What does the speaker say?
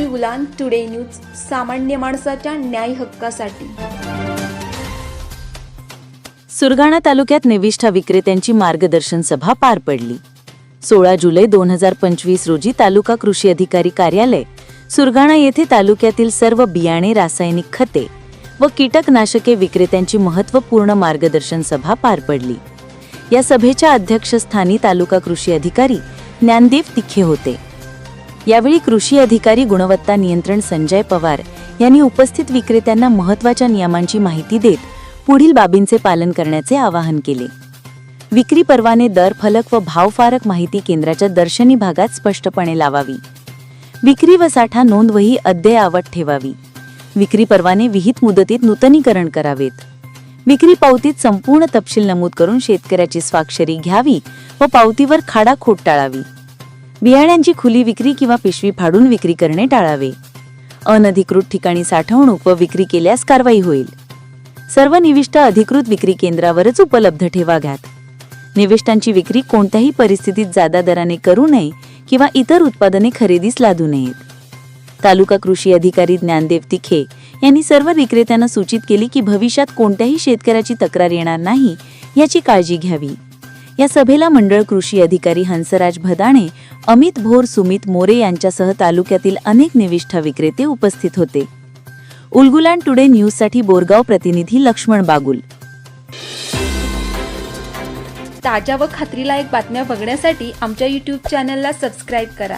Ulgulan today news सामान्य माणसाच्या न्याय हक्कासाठी. सुरगाणा तालुक्यात निविष्ठा विक्रेत्यांची मार्गदर्शन सभा पार पडली. सोळा जुलै दोन हजार पंचवीस रोजी तालुका कृषी अधिकारी कार्यालय सुरगाणा येथे तालुक्यातील सर्व बियाणे रासायनिक खते व कीटकनाशके विक्रेत्यांची महत्त्वपूर्ण मार्गदर्शन सभा पार पडली. या सभेच्या अध्यक्षस्थानी तालुका कृषी अधिकारी ज्ञानदेव तिखे होते. यावेळी कृषी अधिकारी गुणवत्ता नियंत्रण संजय पवार यांनी उपस्थित विक्रेत्यांना महत्त्वाच्या नियमांची माहिती देत पुढील बाबींचे पालन करण्याचे आवाहन केले. विक्री परवाने दर फलक व भावफारक माहिती केंद्राच्या दर्शनी भागात स्पष्टपणे लावावी. विक्री व साठा नोंदवही अद्ययावत ठेवावी. विक्री परवाने विहित मुदतीत नूतनीकरण करावेत. विक्री पावतीत संपूर्ण तपशील नमूद करून शेतकऱ्याची स्वाक्षरी घ्यावी व पावतीवर खाडा खोट टाळावी. बियाण्यांची खुली विक्री किंवा पिशवी फाडून विक्री करणे टाळावे. अनधिकृत ठिकाणी साठवणूक व विक्री केल्यास कारवाई होईल. सर्व निविष्ट अधिकृत विक्री केंद्रावरच उपलब्ध ठेवाव्यात निविष्टांची विक्री कोणत्याही परिस्थितीत जादा दराने करू नये किंवा इतर उत्पादने खरेदीस लादू नयेत. तालुका कृषी अधिकारी ज्ञानदेव तिखे यांनी सर्व विक्रेत्यांना सूचित केली की भविष्यात कोणत्याही शेतकऱ्याची तक्रार येणार नाही याची काळजी घ्यावी. या सभेला मंडळ कृषी अधिकारी हंसराज भदाणे अमित भोर सुमित मोरे यांच्यासह तालुक्यातील अनेक निविष्ठा विक्रेते उपस्थित होते. उलगुलान टुडे न्यूजसाठी बोरगाव प्रतिनिधी लक्ष्मण बागुल. ताज्या व खात्रीलायक बातम्या बघण्यासाठी आमच्या यूट्यूब चॅनलला सबस्क्राईब करा.